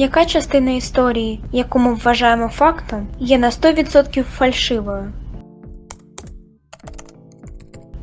яка частина історії, яку ми вважаємо фактом, є на 100% фальшивою.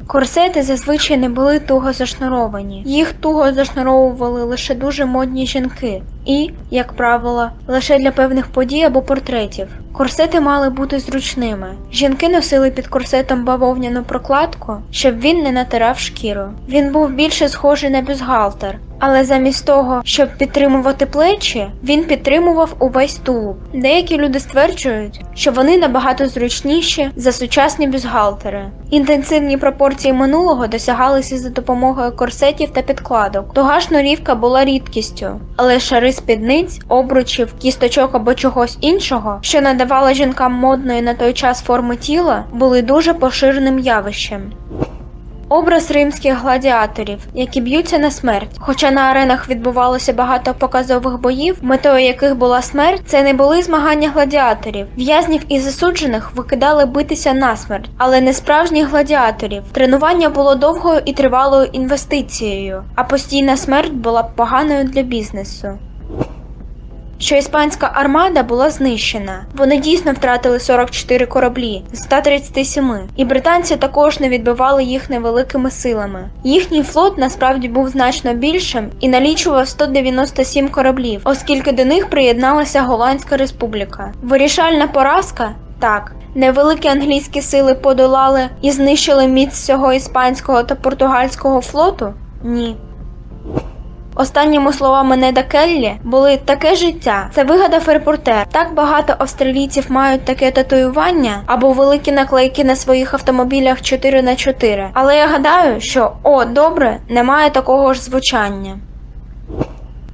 Корсети зазвичай не були туго зашнуровані. Їх туго зашнуровували лише дуже модні жінки і, як правило, лише для певних подій або портретів. Корсети мали бути зручними. Жінки носили під корсетом бавовняну прокладку, щоб він не натирав шкіру. Він був більше схожий на бюстгальтер, але замість того, щоб підтримувати плечі, він підтримував увесь тулуб. Деякі люди стверджують, що вони набагато зручніші за сучасні бюстгальтери. Інтенсивні пропорції минулого досягалися за допомогою корсетів та підкладок. Туга шнурівка була рідкістю, але шари спідниць, обручів, кісточок або чогось іншого, що надавало жінкам модної на той час форми тіла, були дуже поширеним явищем. Образ римських гладіаторів, які б'ються на смерть. Хоча на аренах відбувалося багато показових боїв, метою яких була смерть, це не були змагання гладіаторів. В'язнів і засуджених викидали битися насмерть, але не справжніх гладіаторів. Тренування було довгою і тривалою інвестицією, а постійна смерть була поганою для бізнесу що іспанська армада була знищена. Вони дійсно втратили 44 кораблі з 137, і британці також не відбивали їх невеликими силами. Їхній флот насправді був значно більшим і налічував 197 кораблів, оскільки до них приєдналася Голландська республіка. Вирішальна поразка так. Невеликі англійські сили подолали і знищили міць всього іспанського та португальського флоту? Ні. Останніми словами Неда Келлі були таке життя. Це вигадав репортер. Так багато австралійців мають таке татуювання або великі наклейки на своїх автомобілях 4 на 4 Але я гадаю, що о, добре, немає такого ж звучання.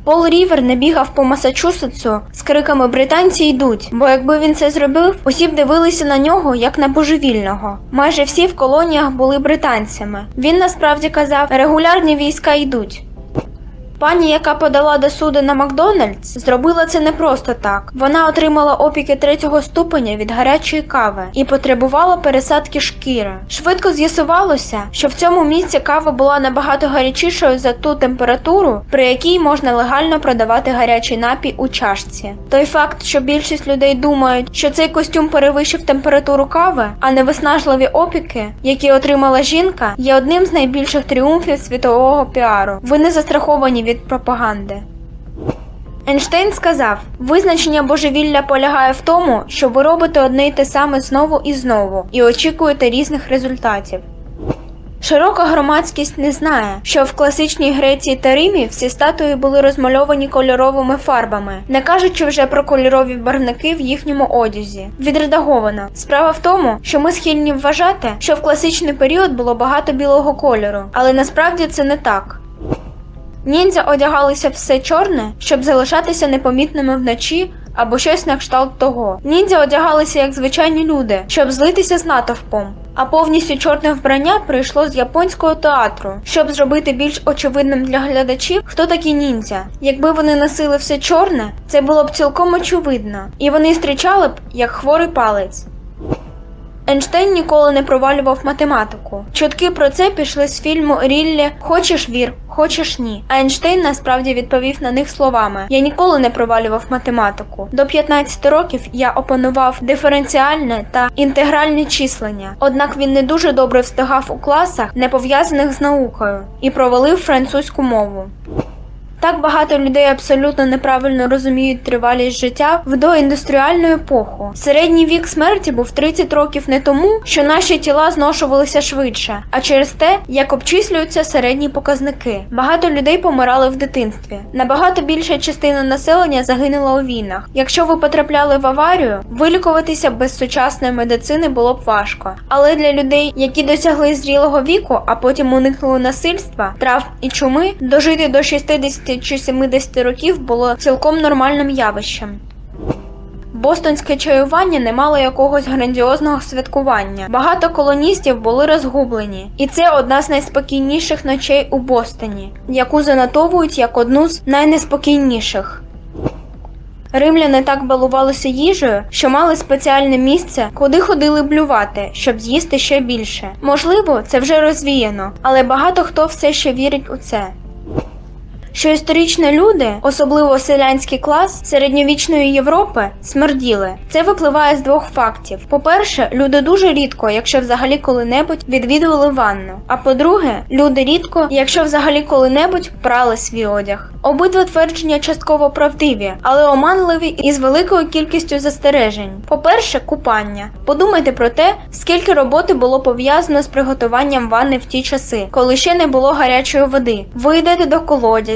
Пол Рівер не бігав по Масачусетсу з криками Британці йдуть, бо якби він це зробив, усі б дивилися на нього як на божевільного. Майже всі в колоніях були британцями. Він насправді казав: регулярні війська йдуть. Пані, яка подала до суду на Макдональдс, зробила це не просто так. Вона отримала опіки третього ступеня від гарячої кави і потребувала пересадки шкіри. Швидко з'ясувалося, що в цьому місці кава була набагато гарячішою за ту температуру, при якій можна легально продавати гарячий напій у чашці. Той факт, що більшість людей думають, що цей костюм перевищив температуру кави, а не виснажливі опіки, які отримала жінка, є одним з найбільших тріумфів світового піару. Ви не застраховані від пропаганди. Ейнштейн сказав: визначення божевілля полягає в тому, що ви робите одне й те саме знову і знову і очікуєте різних результатів. Широка громадськість не знає, що в класичній Греції та Римі всі статуї були розмальовані кольоровими фарбами, не кажучи вже про кольорові барвники в їхньому одязі. Відредаговано. Справа в тому, що ми схильні вважати, що в класичний період було багато білого кольору, але насправді це не так. Ніндзя одягалися все чорне, щоб залишатися непомітними вночі або щось на кшталт того. Ніндзя одягалися як звичайні люди, щоб злитися з натовпом. А повністю чорне вбрання прийшло з японського театру, щоб зробити більш очевидним для глядачів, хто такі ніндзя. Якби вони носили все чорне, це було б цілком очевидно, і вони зустрічали б як хворий палець. Ейнштейн ніколи не провалював математику. Чутки про це пішли з фільму Ріллі Хочеш вір, хочеш ні. А Ейнштейн насправді відповів на них словами: Я ніколи не провалював математику. До 15 років я опанував диференціальне та інтегральне числення. Однак він не дуже добре встигав у класах, не пов'язаних з наукою, і провалив французьку мову. Так багато людей абсолютно неправильно розуміють тривалість життя в доіндустріальну епоху. Середній вік смерті був 30 років не тому, що наші тіла зношувалися швидше, а через те, як обчислюються середні показники. Багато людей помирали в дитинстві. Набагато більша частина населення загинула у війнах. Якщо ви потрапляли в аварію, вилікуватися без сучасної медицини було б важко. Але для людей, які досягли зрілого віку, а потім уникнули насильства, травм і чуми, дожити до 60 чи 70 років було цілком нормальним явищем. Бостонське чаювання не мало якогось грандіозного святкування. Багато колоністів були розгублені, і це одна з найспокійніших ночей у Бостоні, яку занотовують як одну з найнеспокійніших. Римляни так балувалися їжею, що мали спеціальне місце, куди ходили блювати, щоб з'їсти ще більше. Можливо, це вже розвіяно, але багато хто все ще вірить у це. Що історично люди, особливо селянський клас середньовічної Європи, смерділи. Це випливає з двох фактів: по-перше, люди дуже рідко, якщо взагалі коли-небудь відвідували ванну. А по-друге, люди рідко, якщо взагалі коли-небудь прали свій одяг. Обидва твердження частково правдиві, але оманливі і з великою кількістю застережень. По-перше, купання. Подумайте про те, скільки роботи було пов'язано з приготуванням ванни в ті часи, коли ще не було гарячої води. Ви йдете до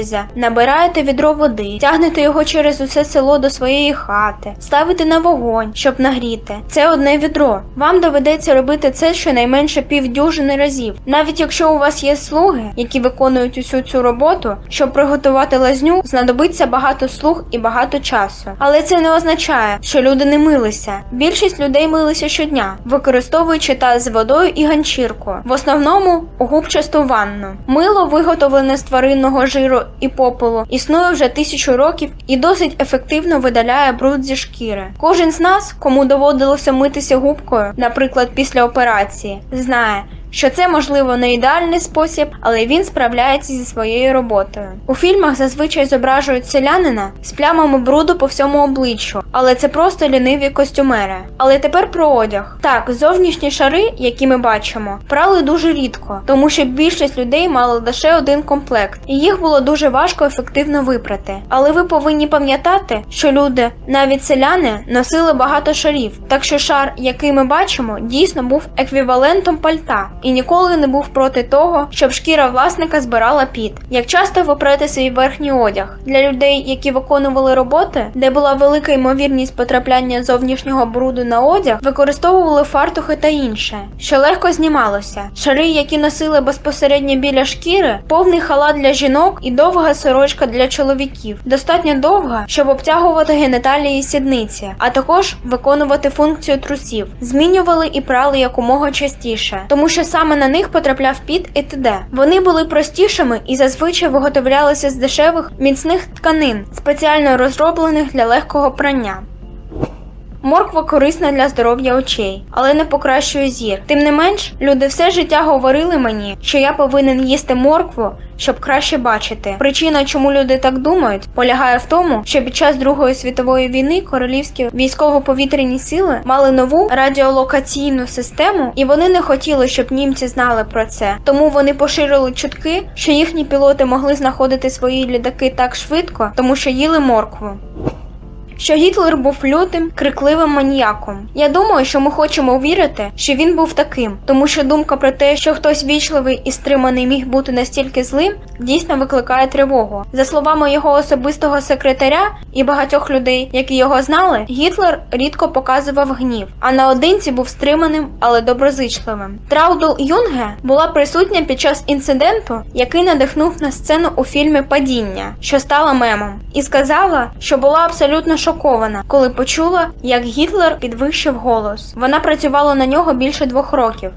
колодязя, набираєте відро води, тягнете його через усе село до своєї хати, ставите на вогонь, щоб нагріти. Це одне відро. Вам доведеться робити це щонайменше півдюжини разів. Навіть якщо у вас є слуги, які виконують усю цю роботу, щоб приготувати лазню, знадобиться багато слуг і багато часу. Але це не означає, що люди не милися. Більшість людей милися щодня, використовуючи таз з водою і ганчірку. В основному губчасту ванну. Мило, виготовлене з тваринного жиру і попелу, існує вже тисячу років і досить ефективно видаляє бруд зі шкіри. Кожен з нас, кому доводилося митися губкою, наприклад, після операції, знає. Що це можливо не ідеальний спосіб, але він справляється зі своєю роботою. У фільмах зазвичай зображують селянина з плямами бруду по всьому обличчю, але це просто ліниві костюмери. Але тепер про одяг. Так, зовнішні шари, які ми бачимо, прали дуже рідко, тому що більшість людей мали лише один комплект, і їх було дуже важко ефективно випрати. Але ви повинні пам'ятати, що люди, навіть селяни, носили багато шарів, так що шар, який ми бачимо, дійсно був еквівалентом пальта і ніколи не був проти того, щоб шкіра власника збирала піт. Як часто ви прете свій верхній одяг для людей, які виконували роботи, де була велика ймовірність потрапляння зовнішнього бруду на одяг, використовували фартухи та інше, що легко знімалося. Шари, які носили безпосередньо біля шкіри, повний халат для жінок і довга сорочка для чоловіків, достатньо довга, щоб обтягувати геніталії і сідниці, а також виконувати функцію трусів, змінювали і прали якомога частіше, тому що саме на них потрапляв піт і т.д. Вони були простішими і зазвичай виготовлялися з дешевих міцних тканин, спеціально розроблених для легкого прання. Морква корисна для здоров'я очей, але не покращує зір. Тим не менш, люди все життя говорили мені, що я повинен їсти моркву, щоб краще бачити. Причина, чому люди так думають, полягає в тому, що під час Другої світової війни королівські військово-повітряні сили мали нову радіолокаційну систему, і вони не хотіли, щоб німці знали про це. Тому вони поширили чутки, що їхні пілоти могли знаходити свої літаки так швидко, тому що їли моркву що Гітлер був лютим, крикливим маніяком. Я думаю, що ми хочемо вірити, що він був таким, тому що думка про те, що хтось вічливий і стриманий міг бути настільки злим, дійсно викликає тривогу. За словами його особистого секретаря і багатьох людей, які його знали, Гітлер рідко показував гнів, а наодинці був стриманим, але доброзичливим. Траудл Юнге була присутня під час інциденту, який надихнув на сцену у фільмі Падіння, що стала мемом, і сказала, що була абсолютно шокована, коли почула, як Гітлер підвищив голос. Вона працювала на нього більше двох років.